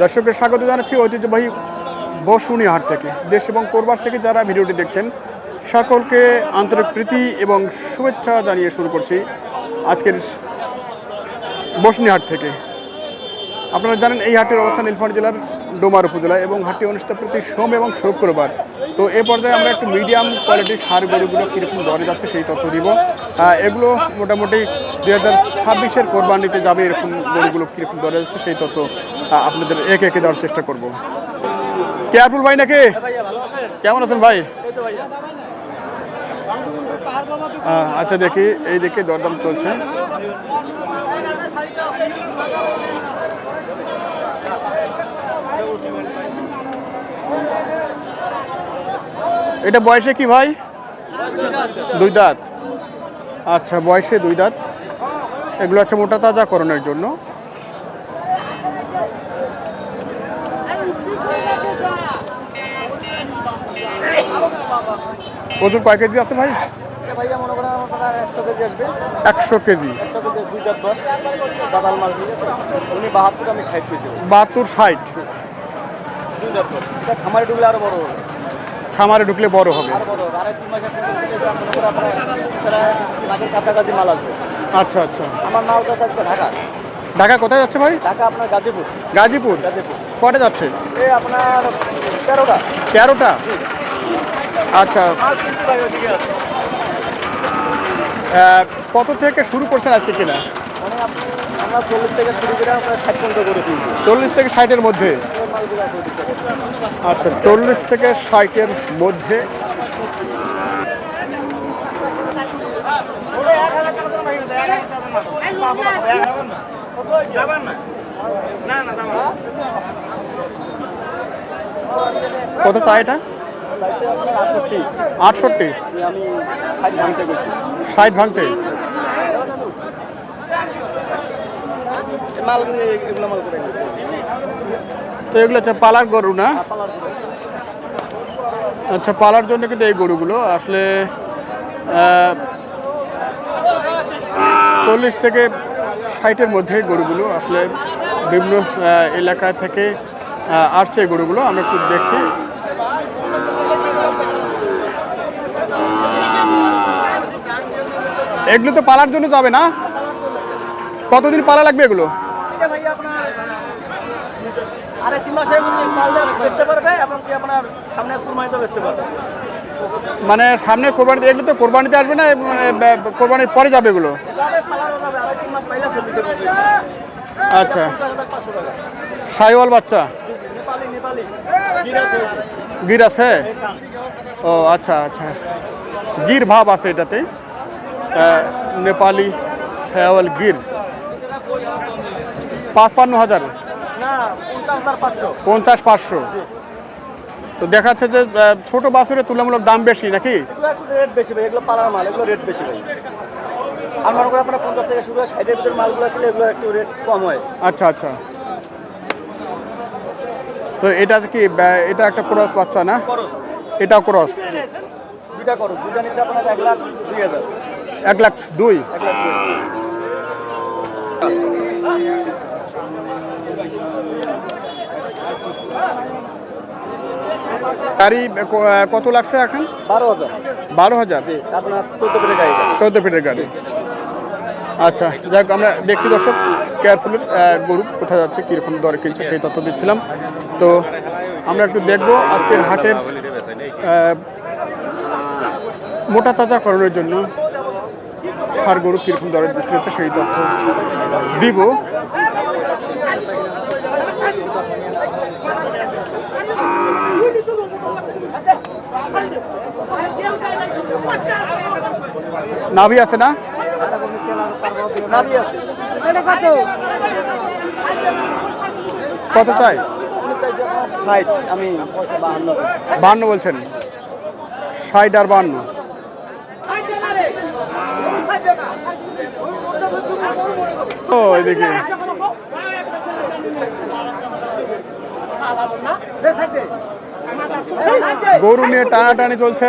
দর্শকদের স্বাগত জানাচ্ছি ঐতিহ্যবাহী বসুনি হাট থেকে। দেশ এবং প্রবাস থেকে যারা ভিডিওটি দেখছেন, সকলকে আন্তরিক প্রীতি এবং শুভেচ্ছা জানিয়ে শুরু করছি আজকের বসুনি হাট থেকে। আপনারা জানেন এই হাটের অবস্থান নীলফামারী জেলার ডোমার উপজেলা এবং হাটটি অনুষ্ঠিত প্রতি সোম এবং শুক্রবার। তো এ পর্যায়ে আমরা একটু মিডিয়াম কোয়ালিটির সার গরুগুলো কীরকম দরে যাচ্ছে সেই তথ্য দিব। এগুলো মোটামুটি দুই হাজার ছাব্বিশের কোরবানিতে যাবে এরকম গরুগুলো কীরকম দরে যাচ্ছে, সেই তথ্য আপনাদের একে একে দেওয়ার চেষ্টা করব। কেয়ারফুল ভাই নাকি? কেমন আছেন ভাই? আচ্ছা দেখি, এই দিকে দরদাম চলছে। এটা বয়সে কি ভাই? দুই দাঁত। আচ্ছা বয়সে দুই দাঁত। এগুলো আছে মোটা তাজাকরণের জন্য। ওজন কয় কেজি আছে ভাই? মনে একশো কেজি বাহাত্তর আমি ষাট খামারে ঢুকলে আরও বড় হবে। খামারে ঢুকলে বড় হবে। আচ্ছা আচ্ছা। আমার মাল কাছে আসবে ঢাকা। ঢাকা কোথায় যাচ্ছে ভাই? ঢাকা আপনার গাজীপুর। গাজীপুর। গাজীপুর। কটে যাচ্ছে? এই আপনার তেরোটা। তেরোটা? আচ্ছা। কত থেকে শুরু করছেন আজকে কিনা? মানে আমরা চল্লিশ থেকে শুরু করে ষাট পর্যন্ত করে চল্লিশ থেকে ষাটের মধ্যে? আচ্ছা চল্লিশ থেকে ষাটের মধ্যে কত চা এটা? আটষট্টি। ষাট ভাঙতে। তো এগুলো হচ্ছে পালার গরু না? আচ্ছা পালার জন্য কিন্তু এই গরুগুলো, আসলে চল্লিশ থেকে ষাটের মধ্যে গরুগুলো আসলে বিভিন্ন এলাকা থেকে আসছে গরুগুলো। আমরা একটু দেখছি। এগুলো তো পালার জন্য যাবে না? কতদিন পালা লাগবে এগুলো? আরে তিন মাসে চাল বেচতে পারবে এবং কি আপনার সামনে কুরবানিতে বেচতে পারবে। মানে সামনে কোরবানিতে এগুলো তো কোরবানিতে আসবে না মানে কোরবানির পরে যাবে এগুলো? আচ্ছা। সাইওয়াল বাচ্চা? গির আছে? ও আচ্ছা আচ্ছা। গির ভাব আছে এটাতে নেপালি সাইওয়াল গির। পাঁচপান্ন হাজার? পঞ্চাশ পাঁচশো। তো দেখা যাচ্ছে যে ছোট বাছুরের তুলনামূলক দাম বেশি নাকি? রেট বেশি ভাই এগুলো পালার মাল এগুলো রেট বেশি ভাই। আর মনে করেন আপনার পঞ্চাশ থেকে শুরু হয় ষাটের ভিতরে মালগুলো ছিল এগুলো একটু রেট কম হয়। আচ্ছা আচ্ছা। তো এটা কি এটা একটা ক্রস বাচ্চা না? এটা ক্রস? দুইটা করো দুইটা নিচে আপনার এক লাখ দুই হাজার। এক লাখ দুই? এক লাখ দুই। গাড়ি ক- কত লাগছে এখন? বারো হাজার। বারো হাজার? চোদ্দ ফিটের গাড়ি। আচ্ছা যাক আমরা দেখছি দর্শক কেয়ারফুলের গরু কোথায় যাচ্ছে কীরকম দরে কিনছে সেই তথ্য দিচ্ছিলাম। তো আমরা একটু দেখব আজকের হাটের মোটা তাজা করানোর জন্য সার গরু কীরকম দরে বিক্রি হচ্ছে সেই তথ্য দিব। নাভি আছে না? কত চাই? বান্ন বলছেন। ষাট আর বান্ন ও, এদিকে। গরু নিয়ে টানাটানি চলছে।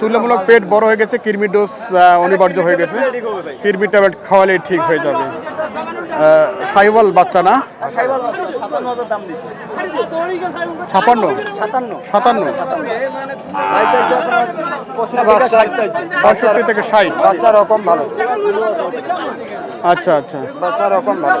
তুলনামূলক পেট বড় হয়ে গেছে, কৃমি ডোজ অনিবার্য হয়ে গেছে। কৃমি ট্যাবলেট খাওয়ালে ঠিক হয়ে যাবে। সাইওয়াল বাচ্চা না? ছাপান্ন? সাতান্ন? পঁয়ষট্টি থেকে ষাট? বাচ্চা রকম ভালো আচ্ছা আচ্ছা। বাচ্চা রকম ভালো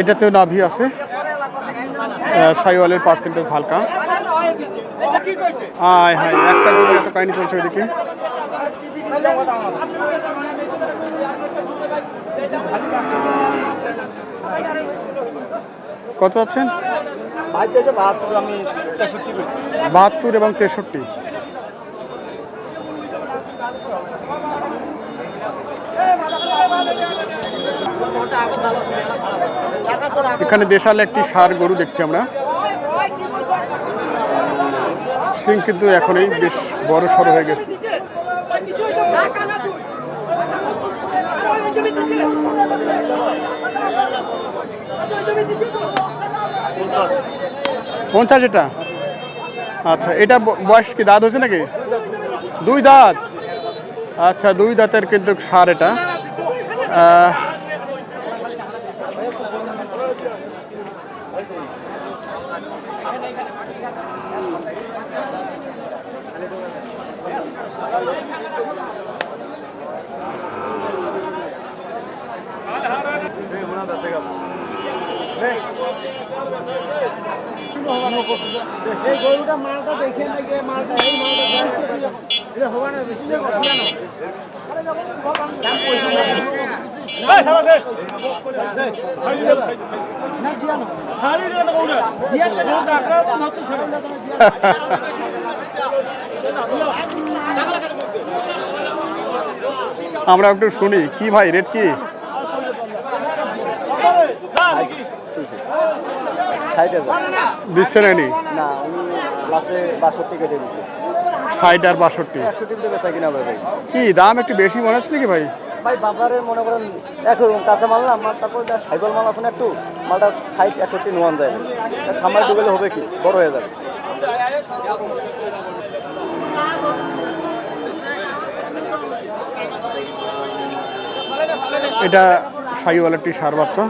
এটাতেও নাভি আছে। সাইওয়ালের পার্সেন্টেজ হালকা। আয় হায় একটা গরু এত কাহিনী চলছে ওইদিকে। কত আছেন? বাহাত্তর এবং তেষট্টি। এখানে দেশাল একটি সার গরু দেখছি আমরা। সিং কিন্তু এখনই বেশ বড় সড়ো হয়ে গেছে। পঞ্চাশ এটা? আচ্ছা এটা বয়স কি দাঁত হয়েছে নাকি? দুই দাঁত। আচ্ছা দুই দাঁতের কিন্তু সার এটা। এই গরুটা মালটা দেখে নাকি মালটা এই মালটা এটা হবা না বেশি না কথা না দাম পয়সা না দিয়া না দিয়া আমরা একটু শুনি। কি ভাই রেট কি? দিচ্ছে না নি না উনি লাস্টে বাষট্টি কেটে দিছে। ষাট আর বাষট্টি। কি দাম একটু বেশি মনে হচ্ছে নাকি ভাই? ভাই বাজারে মনে করেন একরকম কাঁচা মাল না মাল তারপর সাইকেল মাল আছে একটু মালটা ষাট একষট্টি নোয়ান যায়। খামারে ডুবেলে হবে কি? বড় হয়ে যাবে। এটা সাইওয়ালাটি সার বাচ্চা।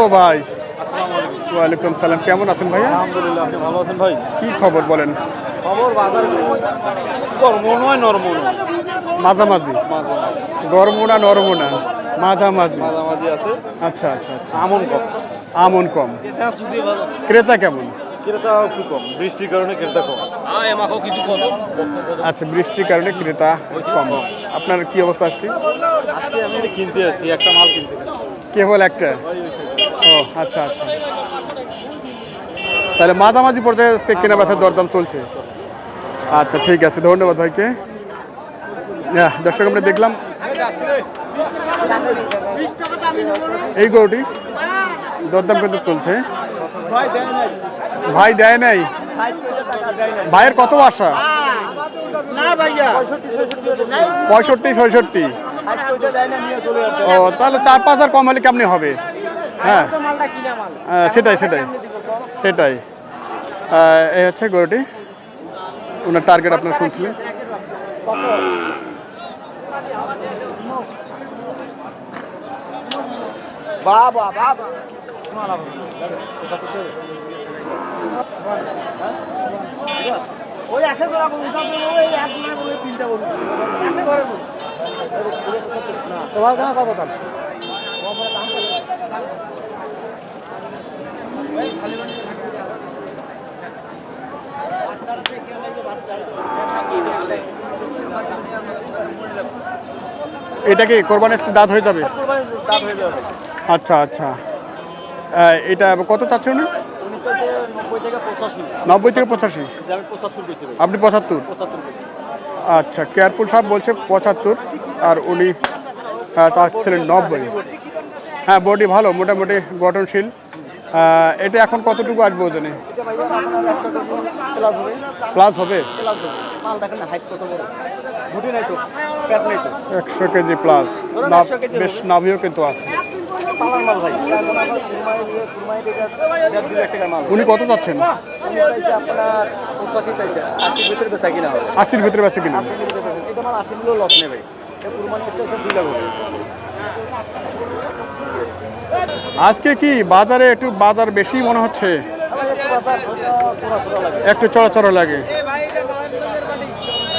ও ভাই ওয়ালাইকুম সালাম। কেমন আছেন ভাইয়া? আলহামদুলিল্লাহ ভালো আছেন ভাই? কি খবর বলেন? খবর বাজার নয় নরম মাঝামাঝি। গরমুনা নরমুনা মাঝামাঝি। মাঝামাঝি আছে। আচ্ছা আচ্ছা আচ্ছা। আমন কম। আমন কম। ক্রেতা কেমন? ক্রেতা একটু কম। বৃষ্টির কারণে ক্রেতা কম। কত আচ্ছা বৃষ্টির কারণে ক্রেতা কম। আপনার কি অবস্থা আজকে? আজকে আমি কিনতে আসছি একটা মাল কিনতে। কেবল একটা? ও আচ্ছা আচ্ছা। তাহলে মাঝামাঝি পর্যায়ে আজকে কেনা বেচার দরদাম চলছে। আচ্ছা ঠিক আছে ধন্যবাদ ভাইকে। হ্যাঁ, দর্শক আমরা দেখলাম এই গরুটি দরদাম কিন্তু চলছে। ভাই দেয় নাই? ভাইয়ের কত আশা না পঁয়ষট্টি ছয়ষট্টি। ও তাহলে চার পাঁচ হাজার কম হলে কেমনি হবে? হ্যাঁ। তো মালটা কিনা মাল আহ, সেটাই। সেটাই। সেটাই এই হচ্ছে গরুটি। ওনার টার্গেট আপনারা শুনছিলেন। বাবা বাবা। ওই ওই এক তিনটা তোমার কেন কত দাম? এটা কি কোরবানি দাঁত হয়ে যাবে? আচ্ছা আচ্ছা। এটা কত চাচ্ছে উনি? নব্বই থেকে পঁচাশি। আপনি পঁচাত্তর? আচ্ছা কেয়ারফুল সাহেব বলছে পঁচাত্তর আর উনি আহ, চাচ্ছিলেন নব্বই। হ্যাঁ বডি ভালো মোটামুটি গঠনশীল। এটা এখন কতটুকু আসবে ওজনে? প্লাস হবে। একশো কেজি প্লাস ধরুন নাভ 100 কেজি বেশ নাভিও কিন্তু আছে। পালার মাল ভাই। উনি কত চাচ্ছেন? উনি আপনার পঁচাশি চাইছে। আশির ভিতরে বেচা কিনা হবে। আশির ভিতরে বেশি কিনা আশির ভিতরে বেচা কিনা। এটা মাল আশি কিলো লস নেই ভাই। কুরবানি দুই লাখ হবে। আজকে কি বাজারে একটু বাজার বেশি মনে হচ্ছে? একটু চড়াচড়া লাগে।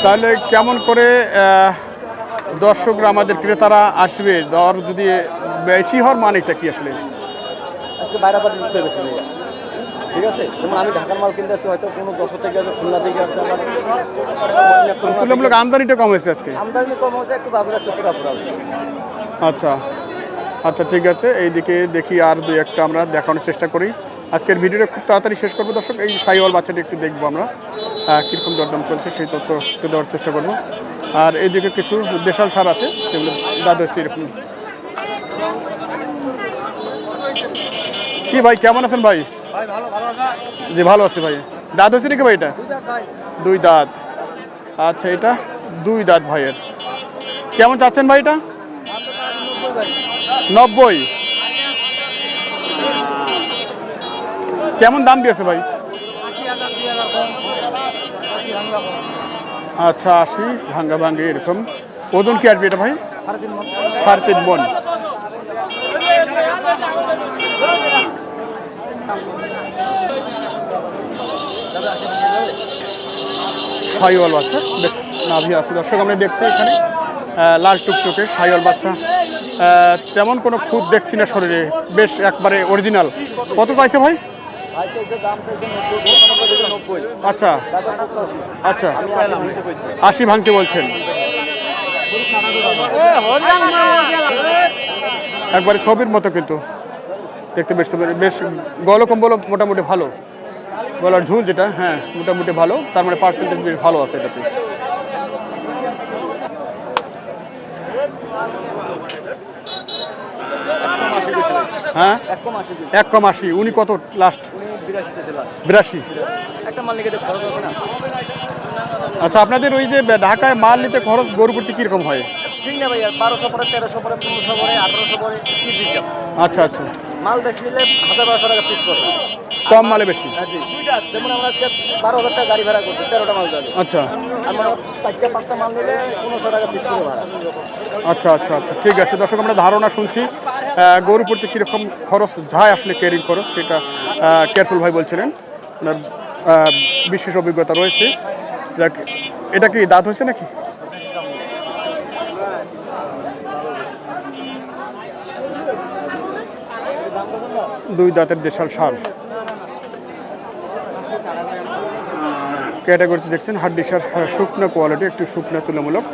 তাহলে কেমন করে আহ, দর্শকরা আমাদের ক্রেতারা আসবে? দর যদি বেশি হওয়ার মানেটা কি আসলে? আজকে বাইরে বাজার দিতে বেশি ঠিক আছে? যেমন আমি ঢাকার মাল কিনতে আসছি হয়তো কোনো দশ থেকে আসবে খুলনা থেকে আসছে আমার। তুলনামূলক আমদানিটা কম হয়েছে আজকে? আমদানি কম হচ্ছে একটু বাজার একটু পুরা সুরা হবে আচ্ছা। আচ্ছা ঠিক আছে। এইদিকে দেখি আর দুই একটা আমরা দেখানোর চেষ্টা করি। আজকের ভিডিওটা খুব তাড়াতাড়ি শেষ করব। দর্শক এই সাইওয়াল বাচ্চাটি একটু দেখব আমরা। কীরকম দরদাম চলছে সেই তথ্য দেওয়ার চেষ্টা করব। আর এইদিকে কিছু দেশাল সার আছে যেগুলো দাদা এরকম। কি ভাই কেমন আছেন ভাই? জি ভালো আছি ভাই। দাঁত হয়েছে নাকি ভাই এটা? দুই দাঁত আচ্ছা এটা দুই দাঁত ভাইয়ের। কেমন চাচ্ছেন ভাই এটা? নব্বই। কেমন দাম দিয়েছে ভাই? আচ্ছা আশি ভাঙ্গা ভাঙ্গি এরকম। ওজন কি আসবে এটা ভাই? সাড়ে তিন মন। সাইওয়াল বাচ্চা। বেশ, নাভি আছে। দর্শক, আমরা দেখছি এখানে লাল টুকটুকে সাইওয়াল বাচ্চা। তেমন কোনো খুদ দেখছি না শরীরে। বেশ, একবারে অরিজিনাল কত চাইছে ভাই? আচ্ছা। আচ্ছা। আশি ভাঙতে বলছেন। একবারে ছবির মতো কিন্তু। দেখতে বেশ বেশ গলকম্বল মোটামুটি ভালো। গলার ঝুল যেটা হ্যাঁ মোটামুটি ভালো তার মানে পার্সেন্টেজ বেশ ভালো আছে এটাতে। হ্যাঁ? এক কম আশি উনি কত লাস্ট বিরাশি। আচ্ছা আপনাদের ওই যে ঢাকায় মাল নিতে খরচ গরু প্রতি কীরকম হয়? ঠিক না ভাইয়া বারোশো পরে তেরোশো পরে পনেরোশো পরে আঠারোশো পরে আচ্ছা আচ্ছা। মাল বেশি নিলে হাজার বারোশো টাকা পিস পড়ে। কম মালে বেশি? হ্যাঁ যেমন আমরা আজকে বারো হাজার টাকা গাড়ি ভাড়া করছি তেরোটা মাল যাবে আচ্ছা। আমরা চারটা পাঁচটা মাল নিলে পনেরোশো টাকা পিস করে ভাড়া। আচ্ছা আচ্ছা আচ্ছা ঠিক আছে। দর্শক আমরা ধারণা শুনছি গরু প্রতি কীরকম খরচ যায় আসলে ক্যারিং খরচ সেটা কেয়ারফুল ভাই বলছিলেন। ওনার বিশেষ অভিজ্ঞতা রয়েছে। যাক এটা কি দাঁত হয়েছে নাকি? দুই দাঁতের দেশাল সার। ক্যাটাগরিতে দেখছেন হাড্ডি সার শুকনো কোয়ালিটি একটু শুকনো তুলনামূলক।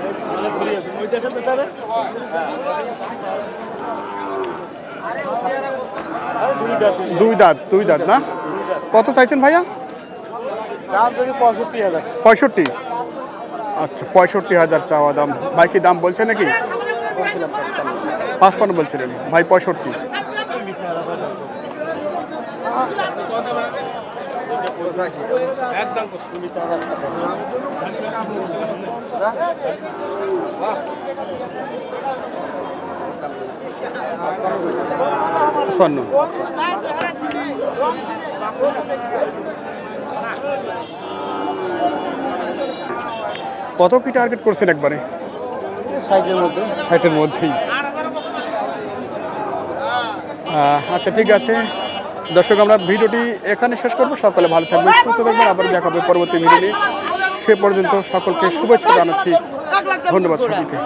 দুই দাঁত দুই দাঁত না? কত চাইছেন ভাইয়া? পঁয়ষট্টি। আচ্ছা পঁয়ষট্টি হাজার চাওয়া দাম। ভাই কি দাম বলছে নাকি? পাঁচপান্ন বলছিলেন। ভাই পঁয়ষট্টি। পাঁচপান্ন কত কি টার্গেট করছেন একবারে সাইজের মধ্যে? ষাটের মধ্যেই। আচ্ছা ঠিক আছে। দর্শক, আমরা ভিডিওটি এখানে শেষ করব। সকলে ভালো থাকবেন, সুস্থ থাকবেন। আবার দেখা হবে পরবর্তী ভিডিও সে পর্যন্ত সকলকে শুভেচ্ছা জানাচ্ছি। ধন্যবাদ সকলকে